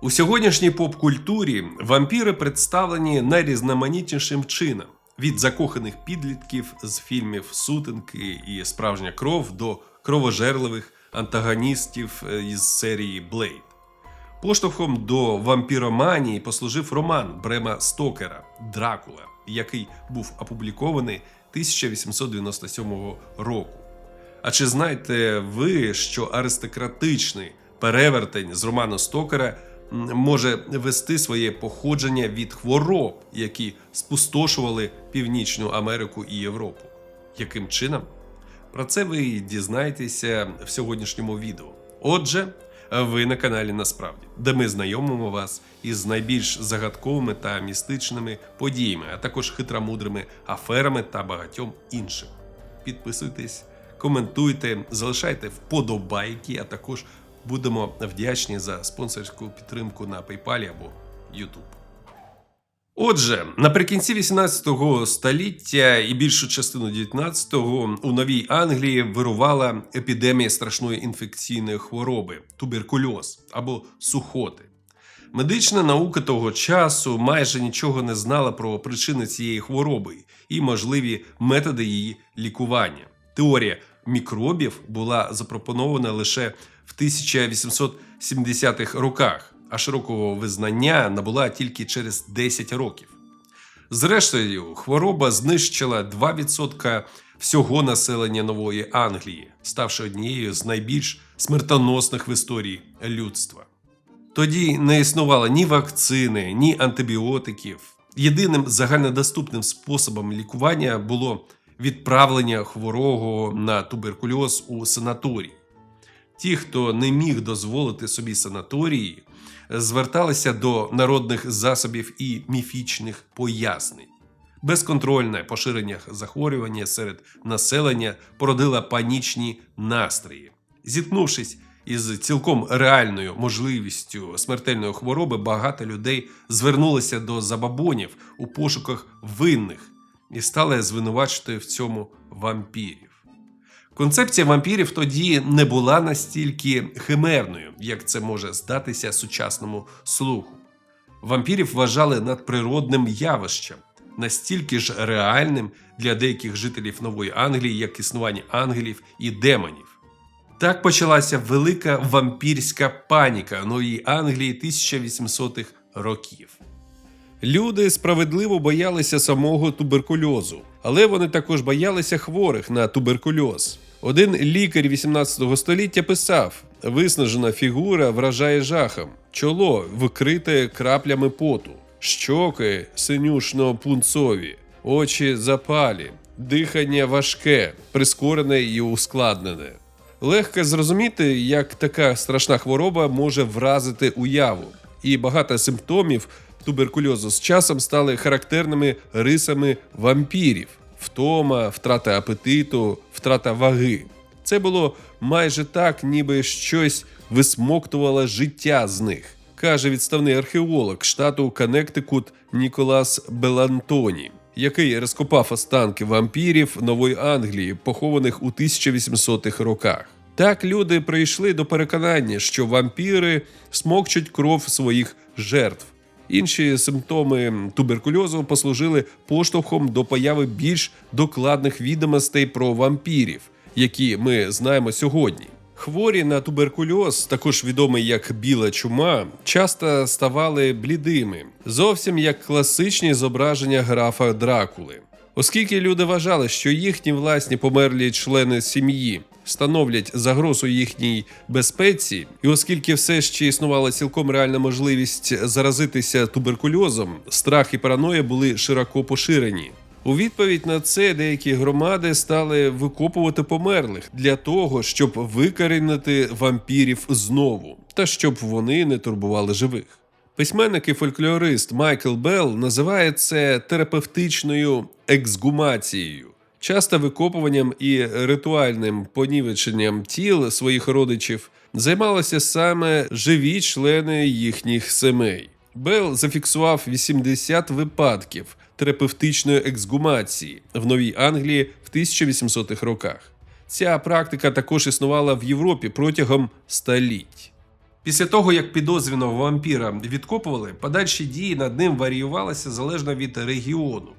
У сьогоднішній поп-культурі вампіри представлені найрізноманітнішим чином: від закоханих підлітків з фільмів Сутинки і Справжня кров до кровожерливих антагоністів е, із серії Блейд. Поштовхом до вампіроманії послужив роман Брема Стокера Дракула, який був опублікований 1897 року. А чи знаєте ви, що аристократичний перевертень з роману Стокера може вести своє походження від хвороб, які спустошували Північну Америку і Європу? Яким чином? Про це ви дізнаєтеся в сьогоднішньому відео. Отже, ви на каналі Насправді, де ми знайомимо вас із найбільш загадковими та містичними подіями, а також хитромудрими аферами та багатьом іншим. Підписуйтесь, коментуйте, залишайте вподобайки, а також будемо вдячні за спонсорську підтримку на PayPal або YouTube. Отже, наприкінці 18 століття і більшу частину 19-го у Новій Англії вирувала епідемія страшної інфекційної хвороби туберкульоз або сухоти. Медична наука того часу майже нічого не знала про причини цієї хвороби і можливі методи її лікування. Теорія мікробів була запропонована лише в 1870-х роках, а широкого визнання набула тільки через 10 років. Зрештою, хвороба знищила 2% всього населення нової Англії, ставши однією з найбільш смертоносних в історії людства. Тоді не існувало ні вакцини, ні антибіотиків. Єдиним загальнодоступним способом лікування було відправлення хворого на туберкульоз у санаторій. Ті, хто не міг дозволити собі санаторії, зверталися до народних засобів і міфічних пояснень. Безконтрольне поширення захворювання серед населення породило панічні настрої. Зіткнувшись із цілком реальною можливістю смертельної хвороби, багато людей звернулися до забабонів у пошуках винних і стали звинувачувати в цьому вампірів. Концепція вампірів тоді не була настільки химерною, як це може здатися сучасному слуху. Вампірів вважали надприродним явищем, настільки ж реальним для деяких жителів Нової Англії, як існування ангелів і демонів. Так почалася велика вампірська паніка Нової Англії 1800-х років. Люди справедливо боялися самого туберкульозу, але вони також боялися хворих на туберкульоз. Один лікар 18 століття писав: виснажена фігура вражає жахом, чоло вкрите краплями поту, щоки синюшно-пунцові, очі запалі, дихання важке, прискорене і ускладнене. Легко зрозуміти, як така страшна хвороба може вразити уяву, і багато симптомів туберкульозу з часом стали характерними рисами вампірів: втома, втрата апетиту, втрата ваги. Це було майже так, ніби щось висмоктувало життя з них, каже відставний археолог штату Коннектикут Ніколас Белантоні, який розкопав останки вампірів Нової Англії, похованих у 1800-х роках. Так люди прийшли до переконання, що вампіри смокчуть кров своїх жертв. Інші симптоми туберкульозу послужили поштовхом до появи більш докладних відомостей про вампірів, які ми знаємо сьогодні. Хворі на туберкульоз, також відомий як біла чума, часто ставали блідими, зовсім як класичні зображення графа Дракули. Оскільки люди вважали, що їхні власні померлі члени сім'ї становлять загрозу їхній безпеці, і оскільки все ще існувала цілком реальна можливість заразитися туберкульозом, страх і параноя були широко поширені. У відповідь на це деякі громади стали викопувати померлих для того, щоб викорінити вампірів знову, та щоб вони не турбували живих. Письменник і фольклорист Майкл Белл називає це терапевтичною ексгумацією, часто викопуванням і ритуальним понівеченням тіл своїх родичів займалися саме живі члени їхніх сімей. Белл зафіксував 80 випадків терапевтичної ексгумації в Новій Англії в 1800-х роках. Ця практика також існувала в Європі протягом століть. Після того, як підозрюваного вампіра відкопували, подальші дії над ним варіювалися залежно від регіону.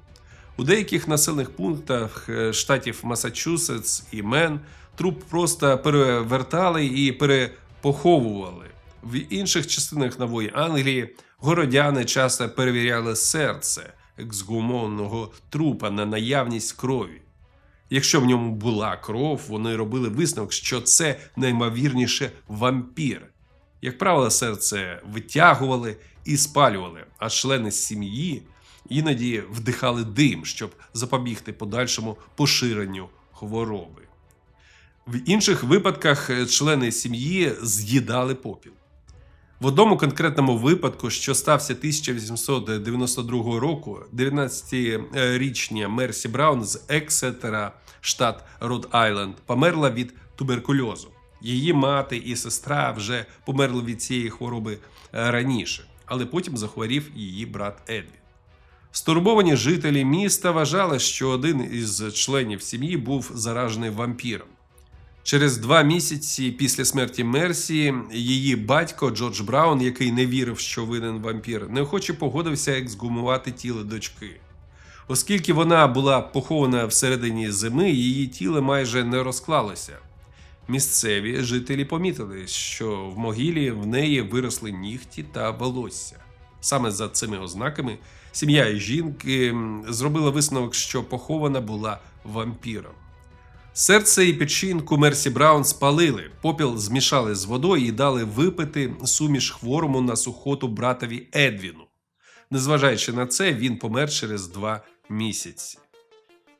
У деяких населених пунктах е, штатів Масачусетс і Мен труп просто перевертали і перепоховували. В інших частинах нової Англії городяни часто перевіряли серце ексгумованого трупа на наявність крові. Якщо в ньому була кров, вони робили висновок, що це наймовірніше вампір. Як правило, серце витягували і спалювали, а члени сім'ї іноді вдихали дим, щоб запобігти подальшому поширенню хвороби. В інших випадках е, члени сім'ї з'їдали попіл. В одному конкретному випадку, що стався 1892 року, 19-річня Мерсі Браун з Ексетера, штат Род Айленд, померла від туберкульозу. Її мати і сестра вже померли від цієї хвороби е, раніше, але потім захворів її брат Едвін. Стурбовані жителі міста вважали, що один із членів сім'ї був заражений вампіром. Через два місяці після смерті Мерсі її батько Джордж Браун, який не вірив, що винен вампір, неохоче погодився ексгумувати тіло дочки. Оскільки вона була похована всередині зими, її тіло майже не розклалося. Місцеві жителі помітили, що в могилі в неї виросли нігті та волосся. Саме за цими ознаками сім'я жінки зробила висновок, що похована була вампіром. Серце і печінку Мерсі Браун спалили, попіл змішали з водою і дали випити суміш хворому на сухоту братові Едвіну. Незважаючи на це, він помер через два місяці.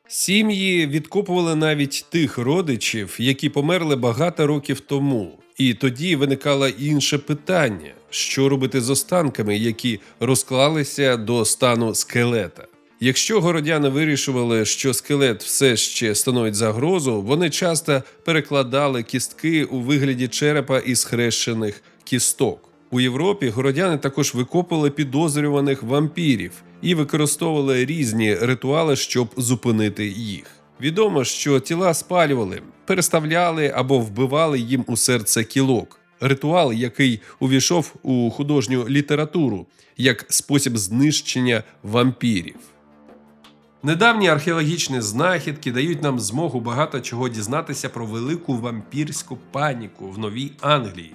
Сім'ї відкопували навіть тих родичів, які померли багато років тому. І тоді виникало інше питання: що робити з останками, які розклалися до стану скелета. Якщо городяни вирішували, що скелет все ще становить загрозу, вони часто перекладали кістки у вигляді черепа із хрещених кісток. У Європі городяни також викопували підозрюваних вампірів і використовували різні ритуали, щоб зупинити їх. Відомо, що тіла спалювали, переставляли або вбивали їм у серце кілок. Ритуал, який увійшов у художню літературу як спосіб знищення вампірів. Недавні археологічні знахідки дають нам змогу багато чого дізнатися про велику вампірську паніку в Новій Англії.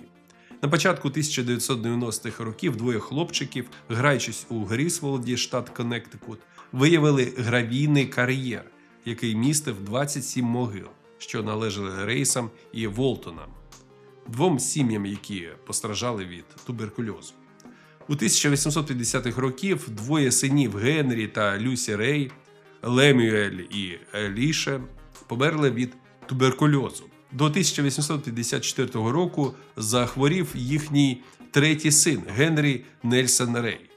На початку 1990-х років двоє хлопчиків, граючись у Грісволді, штат Коннектикут, виявили гравійний кар'єр, який містив 27 могил, що належали Рейсам і Волтонам, двом сім'ям, які постраждали від туберкульозу. У 1850-х років двоє синів Генрі та Люсі Рей, Лемюель і Еліше, померли від туберкульозу. До 1854 року захворів їхній третій син Генрі Нельсон Рей.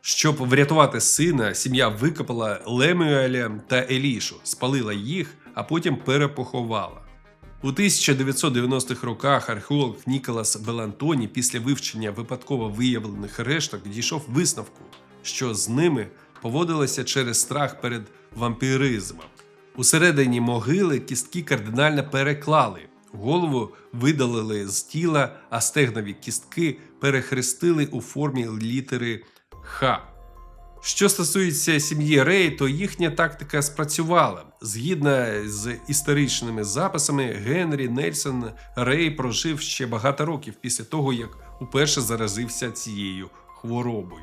Щоб врятувати сина, сім'я викопала Лемюеля та Елішу, спалила їх, а потім перепоховала. У 1990-х роках археолог Ніколас Белантоні після вивчення випадково виявлених решток дійшов висновку, що з ними поводилося через страх перед вампіризмом. Усередині могили кістки кардинально переклали, голову видалили з тіла, а стегнові кістки перехрестили у формі літери Х. Що стосується сім'ї Рей, то їхня тактика спрацювала. Згідно з історичними записами, Генрі Нельсон Рей прожив ще багато років після того, як уперше заразився цією хворобою.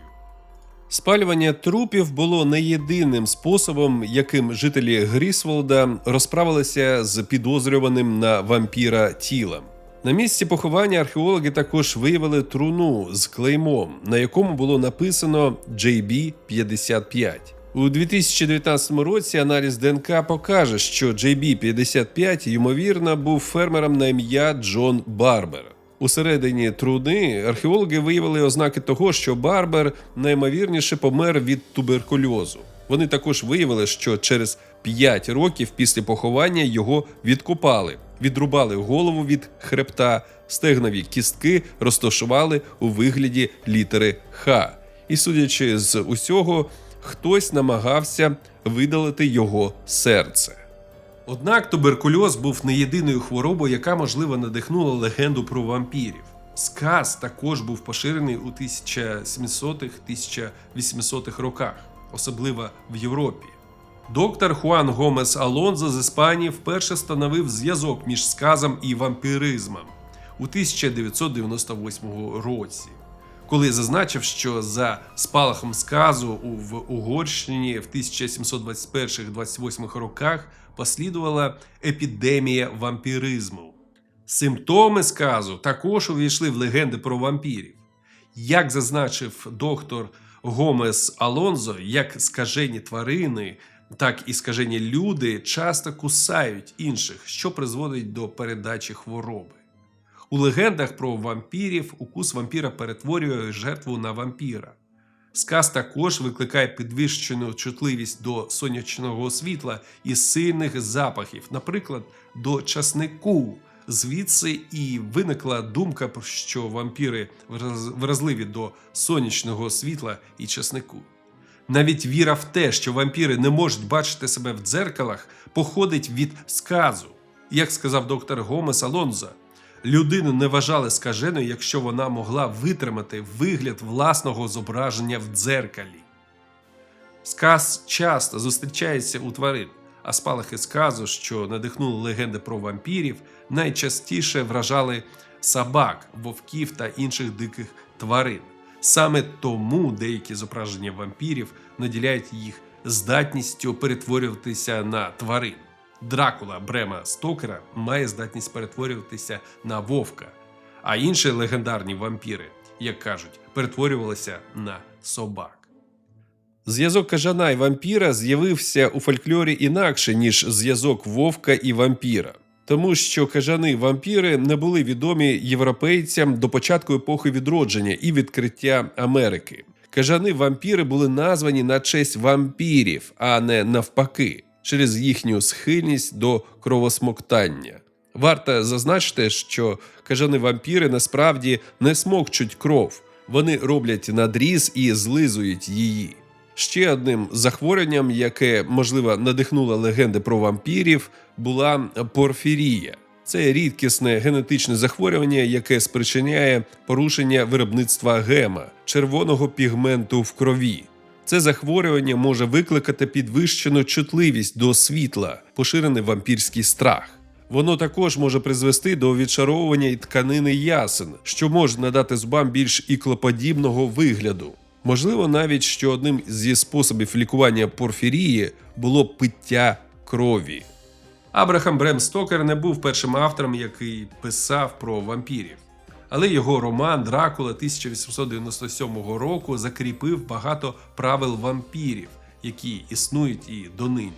Спалювання трупів було не єдиним способом, яким жителі Грісволда розправилися з підозрюваним на вампіра тілом. На місці поховання археологи також виявили труну з клеймом, на якому було написано JB55. У 2019 році аналіз ДНК покаже, що JB55 ймовірно був фермером на ім'я Джон Барбер. Усередині труни археологи виявили ознаки того, що Барбер наймовірніше помер від туберкульозу. Вони також виявили, що через 5 років після поховання його відкопали, відрубали голову від хребта, стегнові кістки розташували у вигляді літери Х. І судячи з усього, хтось намагався видалити його серце. Однак туберкульоз був не єдиною хворобою, яка можливо надихнула легенду про вампірів. Сказ також був поширений у 1700-1800-х роках, особливо в Європі. Доктор Хуан Гомес Алонзо з Іспанії вперше встановив зв'язок між сказом і вампіризмом у 1998 році, коли зазначив, що за спалахом сказу в Угорщині в 1721-28 роках послідувала епідемія вампіризму. Симптоми сказу також увійшли в легенди про вампірів. Як зазначив доктор Гомес Алонзо, як скажені тварини, так і скажені люди часто кусають інших, що призводить до передачі хвороби. У легендах про вампірів укус вампіра перетворює жертву на вампіра. Сказ також викликає підвищену чутливість до сонячного світла і сильних запахів, наприклад, до часнику. Звідси і виникла думка, що вампіри вразливі до сонячного світла і часнику. Навіть віра в те, що вампіри не можуть бачити себе в дзеркалах, походить від сказу. Як сказав доктор Гомес Алонзо, людину не вважали скаженою, якщо вона могла витримати вигляд власного зображення в дзеркалі. Сказ часто зустрічається у тварин, а спалахи сказу, що надихнули легенди про вампірів, найчастіше вражали собак, вовків та інших диких тварин. Саме тому деякі зображення вампірів наділяють їх здатністю перетворюватися на тварин. Дракула Брема Стокера має здатність перетворюватися на вовка, а інші легендарні вампіри, як кажуть, перетворювалися на собак. Зв'язок кажана і вампіра з'явився у фольклорі інакше, ніж зв'язок вовка і вампіра. Тому що кажани вампіри не були відомі європейцям до початку епохи відродження і відкриття Америки. Кажани вампіри були названі на честь вампірів, а не навпаки, через їхню схильність до кровосмоктання. Варто зазначити, що кажани вампіри насправді не смокчуть кров, вони роблять надріз і злизують її. Ще одним захворюванням, яке можливо надихнуло легенди про вампірів, була порфірія. Це рідкісне генетичне захворювання, яке спричиняє порушення виробництва гема червоного пігменту в крові. Це захворювання може викликати підвищену чутливість до світла, поширений вампірський страх. Воно також може призвести до відшаровування і тканини ясен, що може надати зубам більш іклоподібного вигляду. Можливо, навіть що одним зі способів лікування порфірії було пиття крові. Абрахам Брем Стокер не був першим автором, який писав про вампірів. Але його роман Дракула 1897 року закріпив багато правил вампірів, які існують і донині.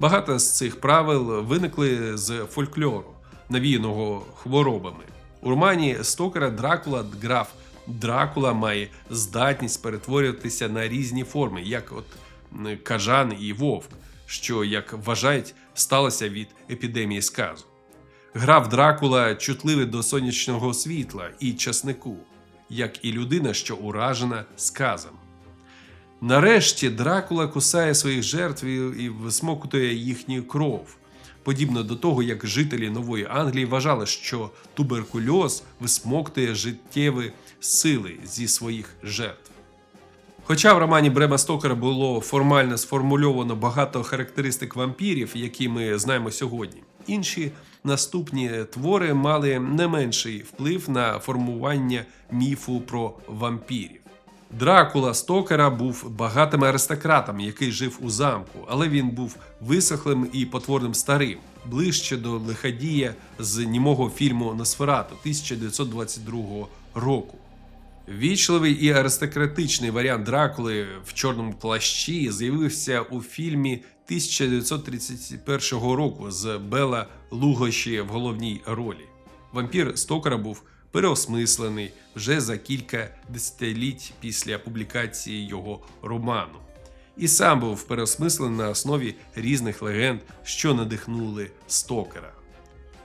Багато з цих правил виникли з фольклору, навіяного хворобами. У романі Стокера Дракула граф Дракула має здатність перетворюватися на різні форми, як от кажан і вовк, що, як вважають, сталося від епідемії сказу. Граф Дракула чутливий до сонячного світла і часнику, як і людина, що уражена сказом. Нарешті Дракула кусає своїх жертв і висмоктує їхню кров. Подібно до того, як жителі Нової Англії вважали, що туберкульоз висмоктує життєві сили зі своїх жертв. Хоча в романі Брема Стокера було формально сформульовано багато характеристик вампірів, які ми знаємо сьогодні, інші наступні твори мали не менший вплив на формування міфу про вампірів. Дракула Стокера був багатим аристократом, який жив у замку, але він був висохлим і потворним старим, ближче до лиходія з німого фільму Носферату 1922 року. Вічливий і аристократичний варіант Дракули в чорному плащі з'явився у фільмі 1931 року з Бела Лугоші в головній ролі. Вампір Стокера був переосмислений вже за кілька десятиліть після публікації його роману. І сам був переосмислений на основі різних легенд, що надихнули Стокера.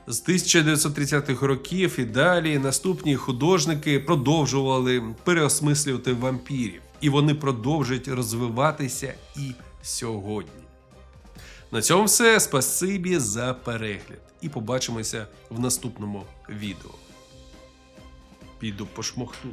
З 1930-х років і далі наступні художники продовжували переосмислювати вампірів, і вони продовжують розвиватися і сьогодні. На цьому все. Спасибі за перегляд і побачимося в наступному відео. Піду пошмохну.